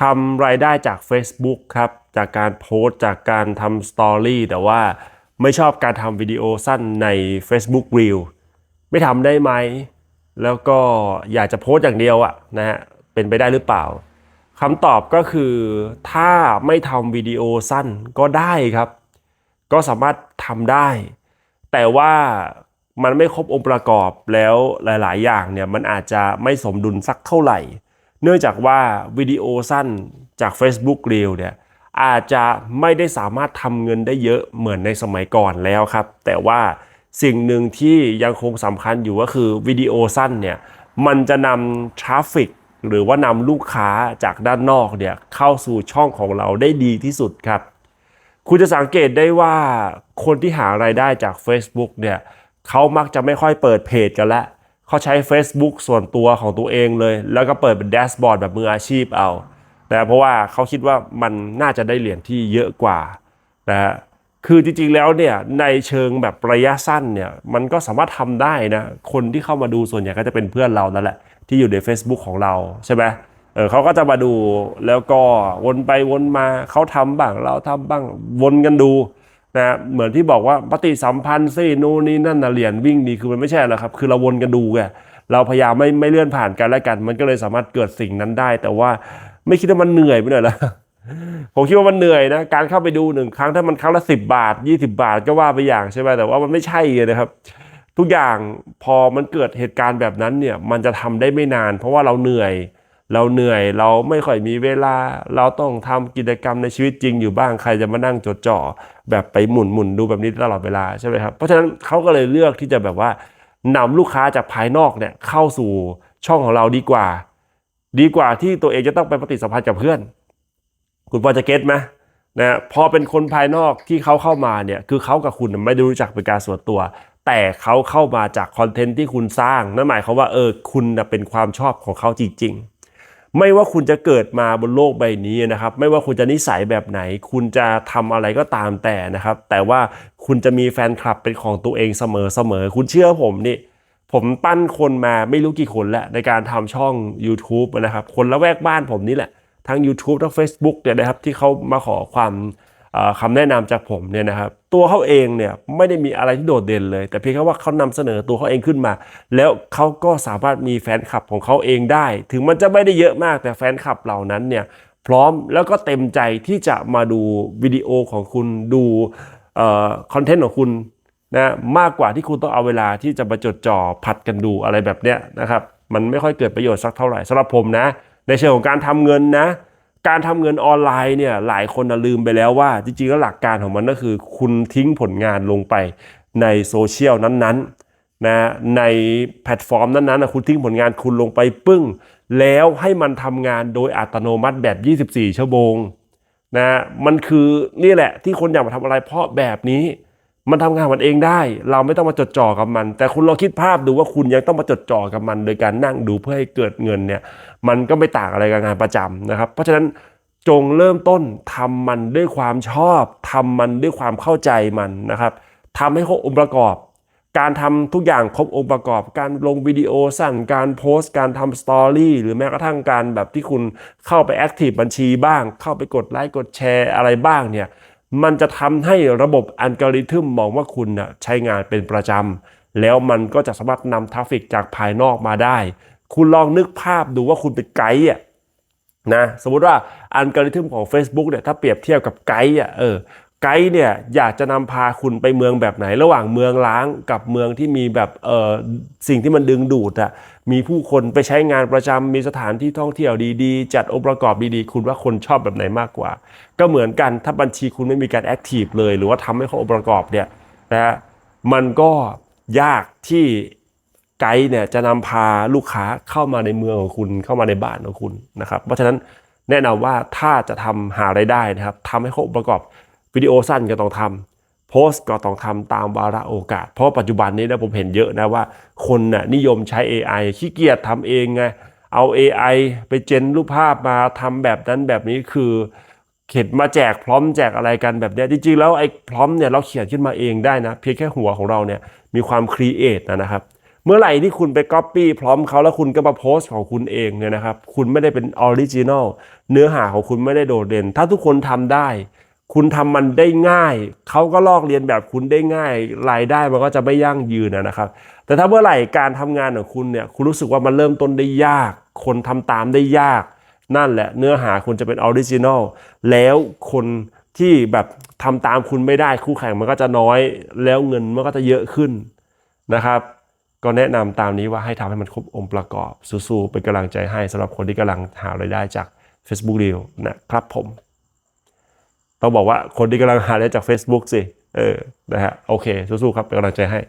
ทำรายได้จาก Facebook ครับ จากการโพสต์จากการทำสตอรี่แต่ว่าไม่ชอบการทำวิดีโอสั้นใน Facebook Reel ไม่ทำได้ไหม แล้วก็อยากจะโพสต์อย่างเดียวอะนะฮะเป็นไปได้หรือเปล่าคำตอบก็คือถ้าไม่ทำวิดีโอสั้นก็ได้ครับ ก็สามารถทำได้ แต่ว่ามันไม่ครบองค์ประกอบแล้วหลาย ๆ อย่างเนี่ยมันอาจจะไม่สมดุลสักเท่าไหร่ เนื่องจากว่าวิดีโอสั้นจาก Facebook Reel เนี่ยอาจจะไม่ได้สามารถทำเงินได้เยอะเหมือนในสมัยก่อนแล้วครับ แต่ว่าสิ่งหนึ่งที่ยังคงสำคัญอยู่ก็คือวิดีโอสั้นเนี่ยมันจะนำทราฟฟิกหรือว่านำลูกค้าจากด้านนอกเนี่ยเข้าสู่ช่องของเราได้ดีที่สุดครับ คุณจะสังเกตได้ว่าคนที่หารายได้จาก Facebook เนี่ยเขามักจะไม่ค่อยเปิดเพจกันละ เขาใช้ Facebook ส่วนตัวของตัวเองเลย แล้วก็เปิดเป็นแดชบอร์ดแบบมืออาชีพเอานะเพราะว่าเขาคิดว่ามันน่าจะได้เหรียญที่เยอะกว่านะฮะคือจริงๆแล้วเนี่ยในเชิงแบบระยะสั้นเนี่ยมันก็สามารถทำได้นะคนที่เข้ามาดูส่วนใหญ่ก็จะเป็นเพื่อนเรานั่นแหละที่อยู่ใน Facebook ของเราใช่ไหมเออเขาก็จะมาดูแล้วก็วนไปวนมาเขาทำบ้างเราทำบ้างวนกันดู นะเหมือนที่บอกว่าปฏิสัมพันธ์สินู่นนี่นั่นนะเหรียญวิ่งดีคือมันไม่ใช่หรอกครับ คือเราวนกันดูไงเราพยายามไม่ไม่เลื่อนผ่านกันและกัน มันก็เลยสามารถเกิดสิ่งนั้นได้ แต่ว่าไม่คิดว่ามันเหนื่อยไปหน่อยละผมคิดว่ามันเหนื่อยนะ การเข้าไปดูหนึ่งครั้งถ้ามันครั้งละสิบาท 20 บาทก็ว่าไปอย่างใช่ไหมแต่ว่ามันไม่ใช่เลยนะครับ ทุกอย่างพอมันเกิดเหตุการณ์แบบนั้นเนี่ย มันจะทำได้ไม่นาน เพราะว่าเราเหนื่อย เราเหนื่อยเราไม่ค่อยมีเวลา เราต้องทำกิจกรรมในชีวิตจริงอยู่บ้างใครจะมานั่งจดจ่อแบบไปหมุนหมุนดูแบบนี้ตลอดเวลาใช่ไหมครับเพราะฉะนั้นเขาก็เลยเลือกที่จะแบบว่านำลูกค้าจากภายนอกเนี่ยเข้าสู่ช่องของเราดีกว่า ดีกว่าที่ตัวเองจะต้องไปปฏิสัมพันธ์กับเพื่อน คุณพอจะเก็ตไหมนะพอเป็นคนภายนอกที่เขาเข้ามาเนี่ยคือเขากับคุณไม่ได้รู้จักเป็นการส่วนตัว แต่เขาเข้ามาจากคอนเทนต์ที่คุณสร้างนั่นหมายความว่าเออคุณเป็นความชอบของเขาจริงๆ ไม่ว่าคุณจะเกิดมาบนโลกใบนี้นะครับ ไม่ว่าคุณจะนิสัยแบบไหน คุณจะทำอะไรก็ตามแต่นะครับ แต่ว่าคุณจะมีแฟนคลับเป็นของตัวเองเสมอๆคุณเชื่อผมนี่ผมปั้นคนมาไม่รู้กี่คนแล้วในการทำช่อง YouTube นะครับ คนละแวกบ้านผมนี่แหละ ทั้ง YouTube ทั้ง Facebook เนี่ยนะครับที่เขามาขอความคำแนะนำจากผมเนี่ยนะครับ ตัวเขาเองเนี่ยไม่ได้มีอะไรที่โดดเด่นเลย แต่เพียงแค่ว่าเขานำเสนอตัวเขาเองขึ้นมา แล้วเขาก็สามารถมีแฟนคลับของเขาเองได้ ถึงมันจะไม่ได้เยอะมากแต่แฟนคลับเหล่านั้นเนี่ยพร้อมแล้วก็เต็มใจที่จะมาดูวิดีโอของคุณดูคอนเทนต์ของคุณนะมากกว่าที่คุณต้องเอาเวลาที่จะมาจดจ่อผัดกันดูอะไรแบบเนี้ยนะครับมันไม่ค่อยเกิดประโยชน์สักเท่าไหร่สำหรับผมนะ ในเชิงของการทำเงินนะ การทำเงินออนไลน์เนี่ยหลายคนลืมไปแล้วว่า จริงๆแล้วหลักการของมันก็คือ คุณทิ้งผลงานลงไปในโซเชียลนั้นๆนะในแพลตฟอร์มนั้นๆนะคุณทิ้งผลงานคุณลงไปปึ้ง แล้วให้มันทำงานโดยอัตโนมัติแบบ 24 ชั่วโมงนะมันคือนี่แหละที่คนอยากมาทำอะไรเพราะแบบนี้ มันทำงานมันเองได้ เราไม่ต้องมาจดจ่อกับมัน แต่คุณลองคิดภาพดูว่าคุณยังต้องมาจดจ่อกับมัน โดยการนั่งดูเพื่อให้เกิดเงินเนี่ย มันก็ไม่ต่างอะไรกับงานประจำนะครับ เพราะฉะนั้นจงเริ่มต้นทำมันด้วยความชอบทำมันด้วยความเข้าใจมันนะครับทำให้ครบองค์ประกอบ การทำทุกอย่างครบองค์ประกอบ การลงวิดีโอสั้นการโพสต์ การทำสตอรี่หรือแม้กระทั่งการแบบที่คุณเข้าไปแอคทีฟบัญชีบ้าง เข้าไปกดไลค์กดแชร์อะไรบ้างเนี่ย มันจะทำให้ระบบอัลกอริทึมมองว่าคุณนะใช้งานเป็นประจำ แล้วมันก็จะสามารถนำทราฟิกจากภายนอกมาได้ คุณลองนึกภาพดูว่าคุณเป็นไกด์อะนะสมมติว่าอัลกอริทึมของ Facebook เนี่ยถ้าเปรียบเทียบกับไกด์อะเออ ไกด์เนี่ยอยากจะนำพาคุณไปเมืองแบบไหน ระหว่างเมืองล้างกับเมืองที่มีแบบเออสิ่งที่มันดึงดูดอะมีผู้คนไปใช้งานประจำมีสถานที่ท่องเที่ยวดีๆ จัดองค์ประกอบดีๆ คุณว่าคนชอบแบบไหนมากกว่า ก็เหมือนกันถ้าบัญชีคุณไม่มีการแอคทีฟเลย หรือว่าทำให้เขาองค์ประกอบเนี่ยนะมันก็ยากที่ไกด์เนี่ยจะนำพาลูกค้าเข้ามาในเมืองของคุณเข้ามาในบ้านของคุณนะครับเพราะฉะนั้นแนะนำว่าถ้าจะทำหาไรายได้นะครับทำให้ครบองค์ประกอบ วิดีโอสั้นก็ต้องทำโพสต์ก็ต้องทำตามวาระโอกาส เพราะปัจจุบันนี้นะผมเห็นเยอะนะว่าคนน่ะนิยมใช้ AI ขี้เกียจทำเองไงเอา AI ไปเจนรูปภาพมาทำแบบนั้นแบบนี้คือเขียนมาแจกพร้อมแจกอะไรกันแบบนี้จริงๆแล้วไอ้พร้อมเนี่ยเราเขียนขึ้นมาเองได้นะ เพียงแค่หัวของเราเนี่ยมีความครีเอทนะครับ เมื่อไหร่ที่คุณไปก๊อปปี้พร้อมเขาแล้วคุณก็มาโพสต์ของคุณเองเนี่ยนะครับ คุณไม่ได้เป็นออริจินอลเนื้อหาของคุณไม่ได้โดดเด่น ถ้าทุกคนทำได้ คุณทำมันได้ง่าย เขาก็ลอกเรียนแบบคุณได้ง่าย รายได้มันก็จะไม่ยั่งยืนนะครับ แต่ถ้าเมื่อไหร่การทำงานของคุณเนี่ย คุณรู้สึกว่ามันเริ่มต้นได้ยาก คนทำตามได้ยาก นั่นแหละเนื้อหาคุณจะเป็นออริจินอล แล้วคนที่แบบทำตามคุณไม่ได้คู่แข่งมันก็จะน้อย แล้วเงินมันก็จะเยอะขึ้นนะครับ ก็แนะนำตามนี้ว่าให้ทำให้มันครบองค์ประกอบสู้ๆเป็นกำลังใจให้สำหรับคนที่กำลังหารายได้จาก Facebook Reel นะครับผม ต้องบอกว่าคนที่กำลังหาได้จาก Facebook สิ เออ นะฮะ โอเค สู้ๆ ครับ เป็นกำลังใจให้